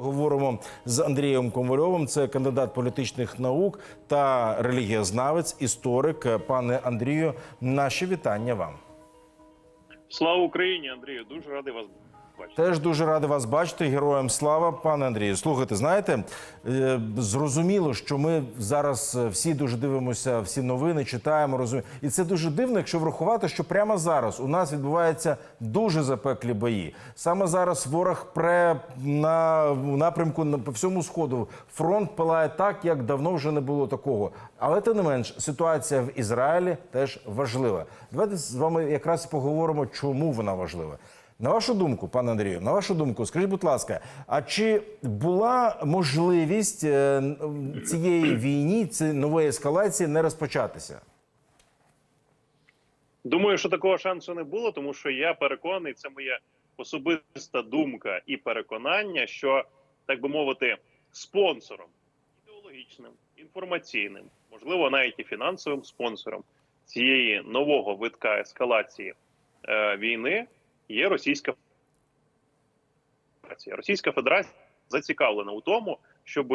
Говоримо з Андрієм Ковальовим. Це кандидат політичних наук та релігієзнавець, історик. Пане Андрію, наші вітання вам. Слава Україні, Андрію. Дуже радий вас Теж дуже радий вас бачити. Героям слава, пане Андрію. Слухайте, знаєте, е, зрозуміло, що ми зараз е, всі дуже дивимося, всі новини читаємо, розуміємо. І це дуже дивно, якщо врахувати, що прямо зараз у нас відбуваються дуже запеклі бої. Саме зараз ворог пре на напрямку на по всьому сходу. Фронт палає так, як давно вже не було такого. Але тим не менш, ситуація в Ізраїлі теж важлива. Давайте з вами якраз поговоримо, чому вона важлива. На вашу думку, пане Андрію, на вашу думку, скажіть, будь ласка, а чи була можливість е, цієї війні, цієї нової ескалації не розпочатися? Думаю, що такого шансу не було, тому що я переконаний, це моя особиста думка і переконання, що так би мовити, спонсором ідеологічним, інформаційним, можливо, навіть і фінансовим спонсором цієї нового витка ескалації е, війни є Російська Федерація. Російська Федерація зацікавлена у тому, щоб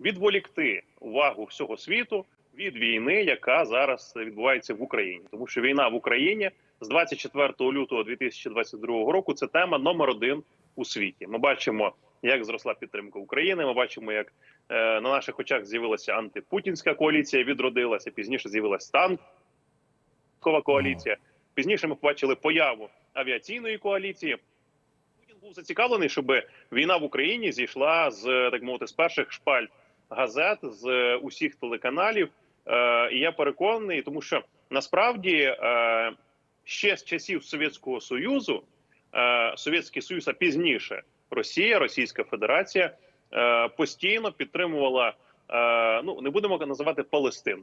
відволікти увагу всього світу від війни, яка зараз відбувається в Україні, тому що війна в Україні з 24 лютого 2022 року це тема номер один у світі. Ми бачимо, як зросла підтримка України. Ми бачимо, як е, на наших очах з'явилася антипутінська коаліція, відродилася пізніше. З'явилася танкова коаліція. Пізніше ми побачили появу авіаційної коаліції. Путін був зацікавлений, щоб війна в Україні зійшла з так мовити з перших шпальт газет з усіх телеканалів. Е, і я переконаний, тому що насправді е, ще з часів Совєтського Союзу, е, Совєтський Союз, а пізніше Росія, Російська Федерація е, постійно підтримувала. Е, ну не будемо називати Палестину,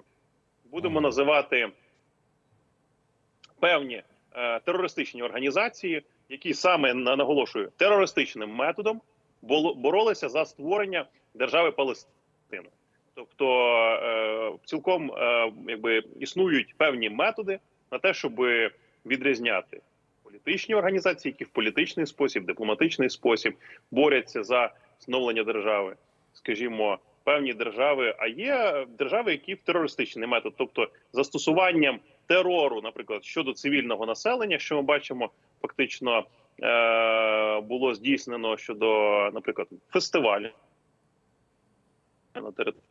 будемо називати певні е, терористичні організації, які саме на- наголошую терористичним методом боролися за створення держави Палестина. Тобто е, цілком е, якби існують певні методи на те, щоб відрізняти політичні організації, які в політичний спосіб, дипломатичний спосіб борються за встановлення держави, скажімо, певні держави, а є держави, які в терористичний метод, тобто застосуванням терору, наприклад, щодо цивільного населення, що ми бачимо, фактично е, було здійснено щодо, наприклад, фестивалю на території.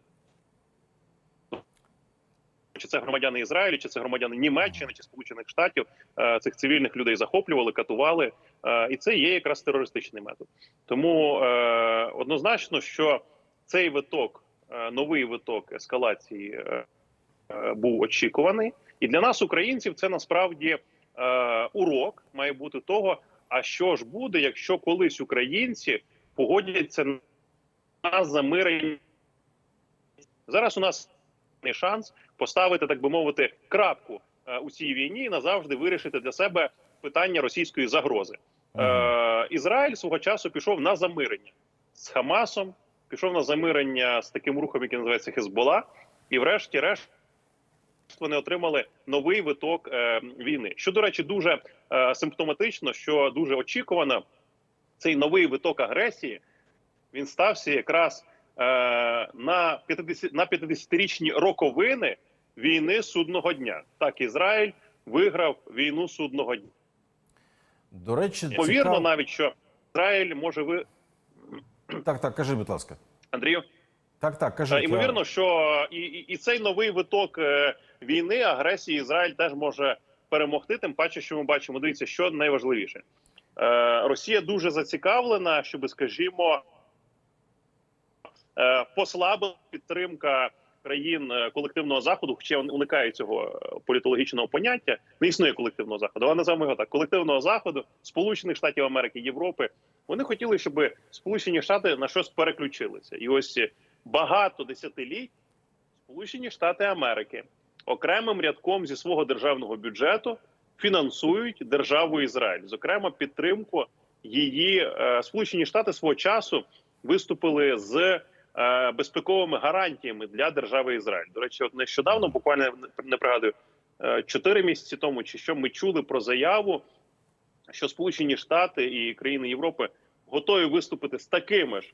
Чи це громадяни Ізраїлю, чи це громадяни Німеччини, чи Сполучених Штатів е, цих цивільних людей захоплювали, катували, е, і це є якраз терористичний метод. Тому е, однозначно, що цей виток, новий виток ескалації був очікуваний, і для нас, українців, це насправді е, урок має бути того. А що ж буде, якщо колись українці погодяться на замирення? Зараз у нас є шанс поставити, так би мовити, крапку е, у цій війні і назавжди вирішити для себе питання російської загрози. Е, Ізраїль свого часу пішов на замирення з Хамасом, пішов на замирення з таким рухом, який називається Хезбола, і врешті-решт вони отримали новий виток е, війни. Що до речі, дуже е, симптоматично, що дуже очікувано, цей новий виток агресії він стався якраз е, на 50 на 50-річні роковини війни судного дня. Так, Ізраїль виграв війну судного дня. До речі, Повірно, цікаво- навіть що Ізраїль може ви так, так, кажи, будь ласка. Андрію. Так, так, кажи. Е, Імовірно, що і, і, і цей новий виток е, війни, агресії Ізраїль теж може перемогти. Тим паче, що ми бачимо, дивіться, що найважливіше. Е, Росія дуже зацікавлена, щоб, скажімо, е, послабила підтримка країн е, колективного заходу, хоча уникають цього е, політологічного поняття. Не існує колективного заходу, але називаємо його так: колективного заходу, Сполучених Штатів Америки, Європи. Вони хотіли, щоб Сполучені Штати на щось переключилися, і ось багато десятиліть Сполучені Штати Америки окремим рядком зі свого державного бюджету фінансують державу Ізраїль, зокрема підтримку її е, Сполучені Штати свого часу виступили з е, безпековими гарантіями для держави Ізраїль. До речі, от нещодавно, буквально не пригадую, е, чотири місяці тому, чи що ми чули про заяву, що Сполучені Штати і країни Європи готові виступити з такими ж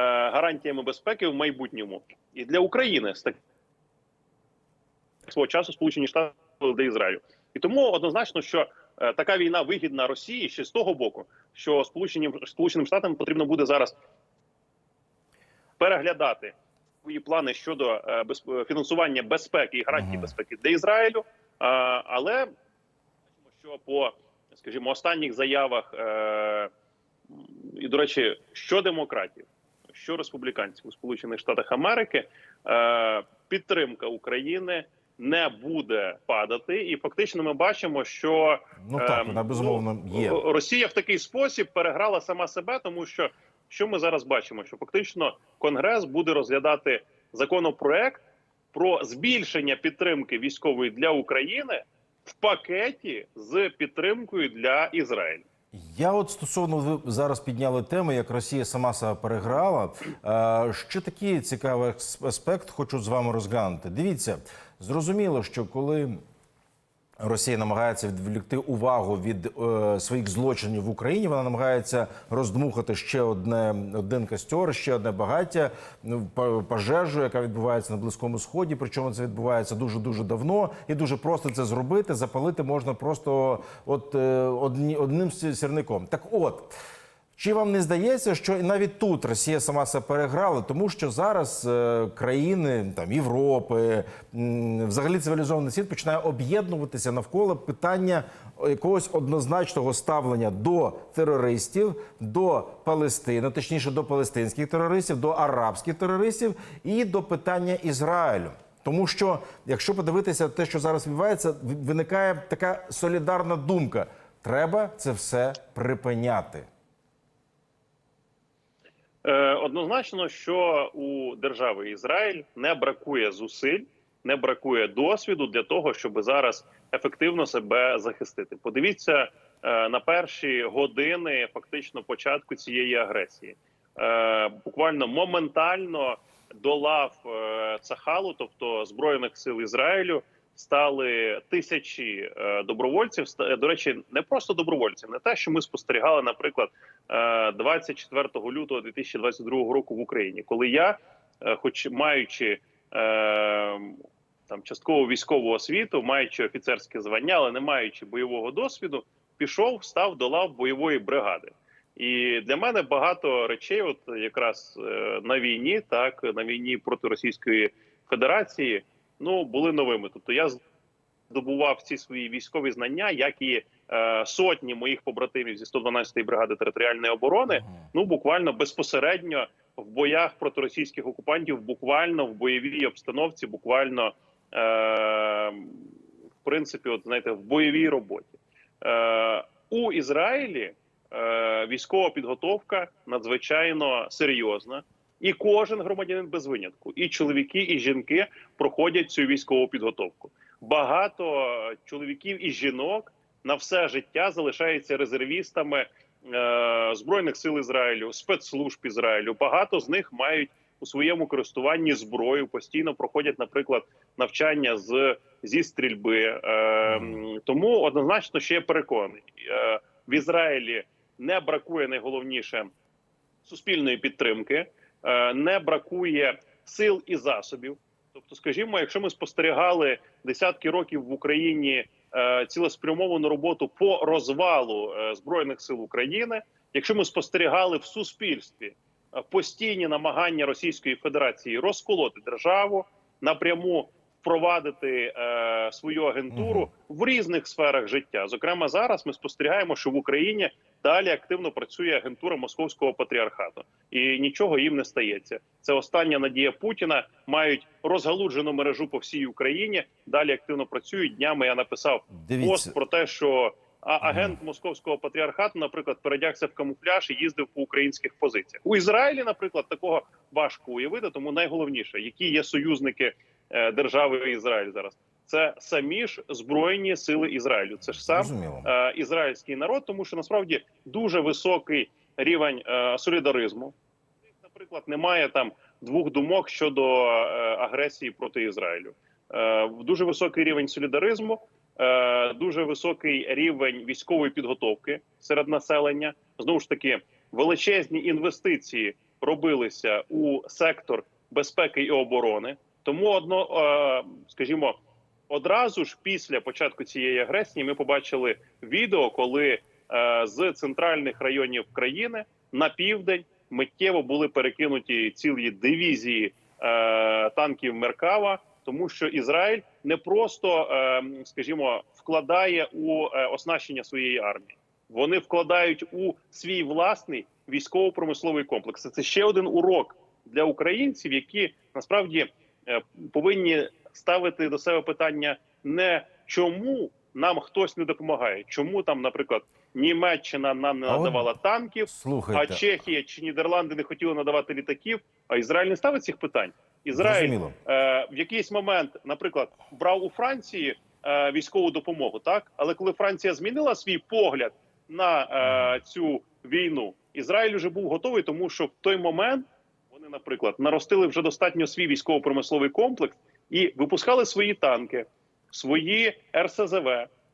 гарантіями безпеки в майбутньому і для України з так свого часу Сполучені Штати для Ізраїлю. І тому однозначно, що е, така війна вигідна Росії ще з того боку, що Сполученим Сполученим Штатам потрібно буде зараз переглядати свої плани щодо е, фінансування безпеки і гарантій Ага. безпеки для Ізраїлю. Але бачимо, що по скажімо останніх заявах е, і до речі, що демократів, що республіканців у Сполучених Штатах Америки, е, підтримка України не буде падати, і фактично ми бачимо, що Ну так, Ем, вона безумовно є. Росія в такий спосіб переграла сама себе, тому що що ми зараз бачимо? Що фактично Конгрес буде розглядати законопроект про збільшення підтримки військової для України в пакеті з підтримкою для Ізраїлю. Я от стосовно ви зараз підняли тему, як Росія сама себе переграла. Е, Ще такий цікавий аспект хочу з вами розглянути. Дивіться, зрозуміло, що коли Росія намагається відволікти увагу від е, своїх злочинів в Україні. Вона намагається роздмухати ще одне один костер, ще одне багаття, ну, пожежу, яка відбувається на близькому сході. Причому це відбувається дуже дуже давно, і дуже просто це зробити. Запалити можна просто от е, одні, одним сі- сірником. Так, от. Чи вам не здається, що навіть тут Росія сама себе переграла, тому що зараз е, країни там Європи, взагалі цивілізований світ починає об'єднуватися навколо питання якогось однозначного ставлення до терористів, до Палестини, точніше до палестинських терористів, до арабських терористів і до питання Ізраїлю. Тому що, якщо подивитися те, що зараз відбувається, виникає така солідарна думка: треба це все припиняти. Е, Однозначно, що у держави Ізраїль не бракує зусиль, не бракує досвіду для того, щоб зараз ефективно себе захистити. Подивіться е, на перші години фактично початку цієї агресії. Е, Буквально моментально до лав е, Цахалу, тобто збройних сил Ізраїлю, стали тисячі е, добровольців. Ста- До речі, не просто добровольців, не те, що ми спостерігали, наприклад, е, 24 лютого 2022 року в Україні, коли я, е, хоч маючи е, там частково військову освіту, маючи офіцерське звання, але не маючи бойового досвіду, пішов, став до лав бойової бригади. І для мене багато речей, от якраз е, на війні, так на війні проти Російської Федерації, ну були новими. Тобто я здобував ці свої військові знання, як і е, сотні моїх побратимів зі 112-ї бригади територіальної оборони, ну буквально безпосередньо в боях проти російських окупантів, буквально в бойовій обстановці, буквально е, в принципі, от знаєте, в бойовій роботі е, у Ізраїлі. е, Військова підготовка надзвичайно серйозна, і кожен громадянин без винятку, і чоловіки, і жінки проходять цю військову підготовку. Багато чоловіків і жінок на все життя залишаються резервістами е, збройних сил Ізраїлю, спецслужб Ізраїлю. Багато з них мають у своєму користуванні зброю, постійно проходять, наприклад, навчання з зі стрільби. Е, тому однозначно ще переконаний, е, в Ізраїлі не бракує найголовніше суспільної підтримки, не бракує сил і засобів. Тобто, скажімо, якщо ми спостерігали десятки років в Україні е, цілеспрямовану роботу по розвалу е, збройних сил України, якщо ми спостерігали в суспільстві е, постійні намагання Російської Федерації розколоти державу напряму впровадити е, свою агентуру в різних сферах життя. Зокрема, зараз ми спостерігаємо, що в Україні далі активно працює агентура московського патріархату, і нічого їм не стається. Це остання надія Путіна. Мають розгалуджену мережу по всій Україні. Далі активно працюють. Днями я написав Дивіться. пост про те, що а агент московського патріархату, наприклад, передягся в камуфляж і їздив по українських позиціях у Ізраїлі. Наприклад, такого важко уявити. Тому найголовніше, які є союзники держави Ізраїль зараз. Це самі ж збройні сили Ізраїлю. Це ж сам е, ізраїльський народ, тому що насправді дуже високий рівень е, солідаризму. Наприклад, немає там двох думок щодо е, агресії проти Ізраїлю. Е, дуже високий рівень солідаризму, е, дуже високий рівень військової підготовки серед населення. Знову ж таки, величезні інвестиції робилися у сектор безпеки і оборони. Тому одно, е, скажімо, одразу ж після початку цієї агресії ми побачили відео, коли е, з центральних районів країни на південь миттєво були перекинуті цілі дивізії е, танків Меркава, тому що Ізраїль не просто, скажімо, вкладає у оснащення своєї армії. Вони вкладають у свій власний військово-промисловий комплекс. Це ще один урок для українців, які насправді повинні ставити до себе питання не чому нам хтось не допомагає, чому там, наприклад, Німеччина нам не А надавала танків, Слухайте, а Чехія чи Нідерланди не хотіли надавати літаків. А Ізраїль не ставить цих питань. Ізраїль е, в якийсь момент, наприклад, брав у Франції е, військову допомогу, так але коли Франція змінила свій погляд на е, цю війну, Ізраїль вже був готовий, тому що в той момент вони, наприклад, наростили вже достатньо свій військово-промисловий комплекс і випускали свої танки, свої РСЗВ,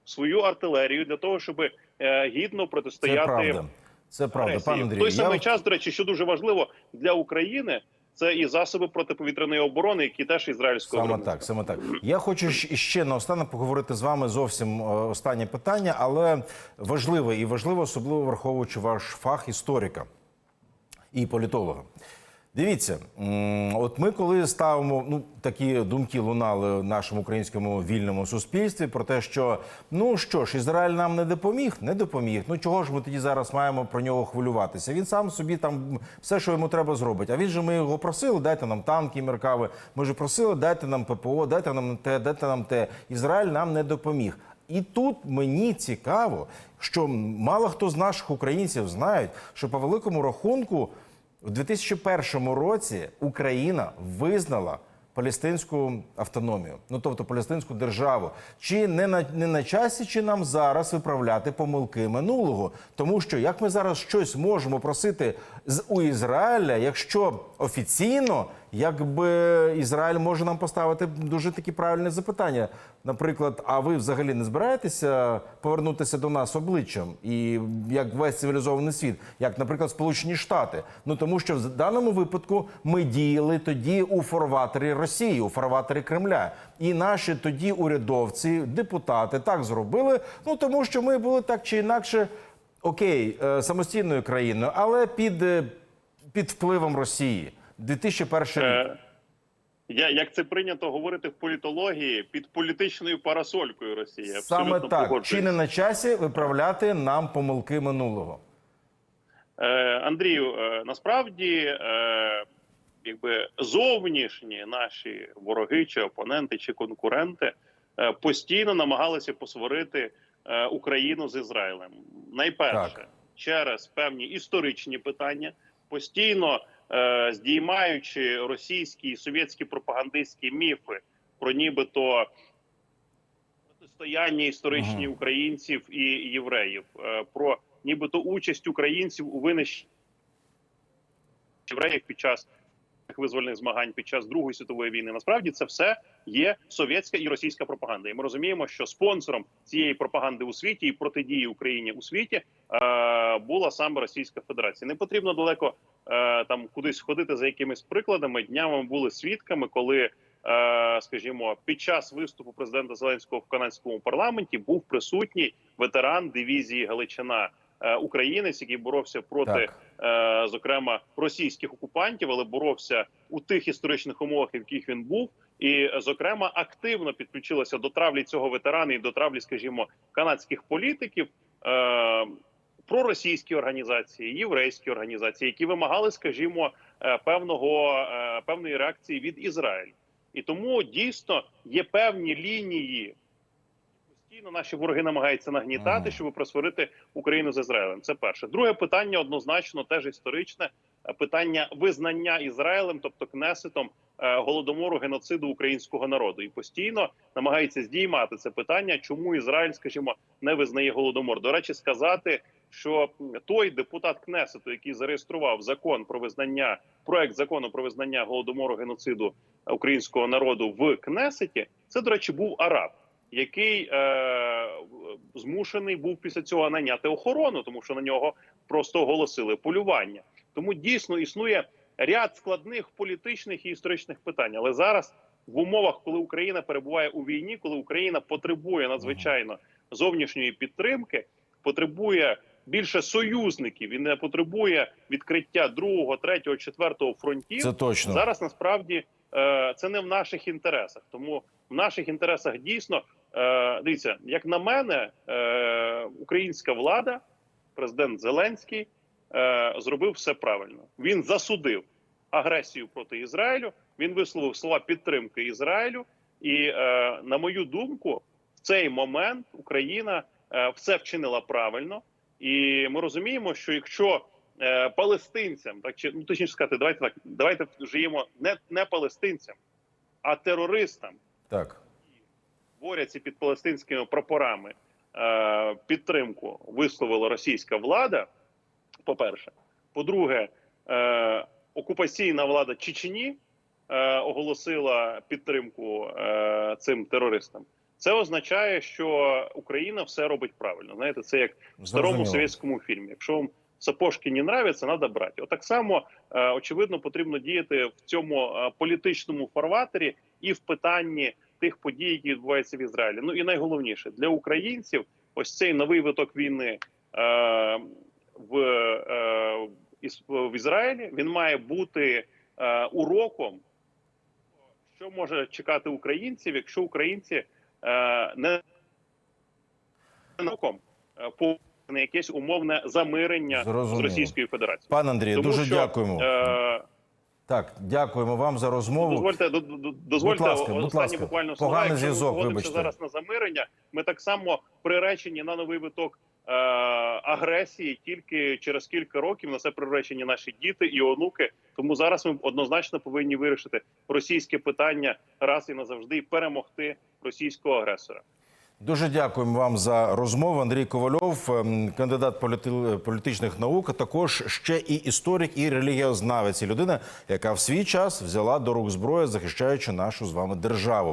свою артилерію для того, щоб е, гідно Це протистояти правда. Це правда, пане в той я самий от- час, до речі, що дуже важливо для України, це і засоби протиповітряної оборони, які теж ізраїльського Саме виробництва. так, саме так. Я хочу ще наостанок поговорити з вами зовсім е, останнє питання, але важливе і важливо, особливо враховуючи ваш фах історика і політолога. Дивіться, от ми коли ставимо ну такі думки лунали в нашому українському вільному суспільстві про те, що ну що ж, Ізраїль нам не допоміг, не допоміг. Ну чого ж ми тоді зараз маємо про нього хвилюватися? Він сам собі там все, що йому треба, зробить. А він же ми його просили, дайте нам танки, меркави. Ми ж просили, дайте нам ППО, дайте нам те, дайте нам те. Ізраїль нам не допоміг. І тут мені цікаво, що мало хто з наших українців знають, що по великому рахунку. У 2001 році Україна визнала палестинську автономію, ну тобто палестинську державу. Чи не на не на часі, чи нам зараз виправляти помилки минулого? Тому що як ми зараз щось можемо просити з у Ізраїля, якщо офіційно, якби Ізраїль може нам поставити дуже такі правильні запитання. Наприклад, а ви взагалі не збираєтеся повернутися до нас обличчям і як весь цивілізований світ, як, наприклад, Сполучені Штати? Ну тому що в даному випадку ми діяли тоді у фарватері Росії, у фарватері Кремля, і наші тоді урядовці, депутати так зробили. Ну тому що ми були так чи інакше окей, е, самостійною країною, але під, е, під впливом Росії. 2001 рік. Е, Я як це прийнято говорити в політології під політичною парасолькою Росії. Саме так. Чи не на часі виправляти нам помилки минулого? Е, Андрію, е, насправді, е, якби зовнішні наші вороги, чи опоненти, чи конкуренти е, постійно намагалися посварити е, Україну з Ізраїлем. Найперше Так. через певні історичні питання, постійно здіймаючи російські і совєтські пропагандистські міфи про нібито протистояння історичні Ага. українців і євреїв, е, про нібито участь українців у винищенні євреїв під час визвольних змагань під час Другої світової війни. Насправді це все є совєтська і російська пропаганда. І ми розуміємо, що спонсором цієї пропаганди у світі і протидії Україні у світі е, була саме Російська Федерація. Не потрібно далеко е, там кудись ходити за якимись прикладами. Днями ми були свідками, коли. е, Скажімо, під час виступу президента Зеленського в канадському парламенті був присутній ветеран дивізії Галичина е, українець, який боровся проти Так. е, зокрема російських окупантів, але боровся у тих історичних умовах, в яких він був, і е, зокрема активно підключилася до травлі цього ветерана і до травлі, скажімо, канадських політиків. Проросійські організації, єврейські організації, які вимагали, скажімо, е, певного е, певної реакції від Ізраїлю, і тому дійсно є певні лінії. Постійно наші вороги намагаються нагнітати, щоб просварити Україну з Ізраїлем. Це перше. Друге питання однозначно теж історичне е, питання визнання Ізраїлем, тобто Кнесетом, голодомору геноциду українського народу, і постійно намагається здіймати це питання, чому Ізраїль, скажімо, не визнає голодомор. До речі, сказати, що той депутат Кнесету, який зареєстрував закон про визнання, проект закону про визнання голодомору геноциду українського народу в Кнесеті, це до речі був араб який е, змушений був після цього наняти охорону, тому що на нього просто оголосили полювання. Тому дійсно існує ряд складних політичних і історичних питань. Але зараз в умовах, коли Україна перебуває у війні, коли Україна потребує надзвичайно зовнішньої підтримки, потребує більше союзників і не потребує відкриття другого, третього, четвертого фронтів. Це точно. Зараз насправді е, це не в наших інтересах. Тому в наших інтересах дійсно е, дивіться, як на мене, е, українська влада, президент Зеленський зробив все правильно. Він засудив агресію проти Ізраїлю. Він висловив слова підтримки Ізраїлю. І на мою думку, в цей момент Україна все вчинила правильно. І ми розуміємо, що якщо е, палестинцям, так чи ну точніше сказати, давайте так, давайте живемо не, не палестинцям, а терористам, Так. борються під палестинськими прапорами. Е, підтримку висловила російська влада. По-перше, по-друге, е, окупаційна влада Чечені е, оголосила підтримку е, цим терористам. Це означає, що Україна все робить правильно. Знаєте, це як в старому совєтському фільмі. Якщо вам сапожки не нравляться, треба брати. Отак само е, очевидно потрібно діяти в цьому е, політичному фарватері і в питанні тих подій, які відбуваються в Ізраїлі. Ну і найголовніше для українців, ось цей новий виток війни е, в, е, в Ізраїлі він має бути е, уроком, що може чекати українців, якщо українці не уроком е, по на якесь умовне замирення Зрозуміло. з Російською Федерацією. Пане Андрію, Тому дуже що, дякуємо. Е, Так, дякуємо вам за розмову. Дозвольте, до- до- дозвольте Будь ласка, будь ласка. буквально слова. Поганий зв'язок, вибачте. зараз на замирення. Ми так само приречені на новий виток е, агресії тільки через кілька років. На це приречені наші діти і онуки. Тому зараз ми однозначно повинні вирішити російське питання раз і назавжди і перемогти російського агресора. Дуже дякуємо вам за розмову. Андрій Ковальов, ем, кандидат політи- політичних наук, а також ще і історик, і релігіознавець, і людина, яка в свій час взяла до рук зброю, захищаючи нашу з вами державу.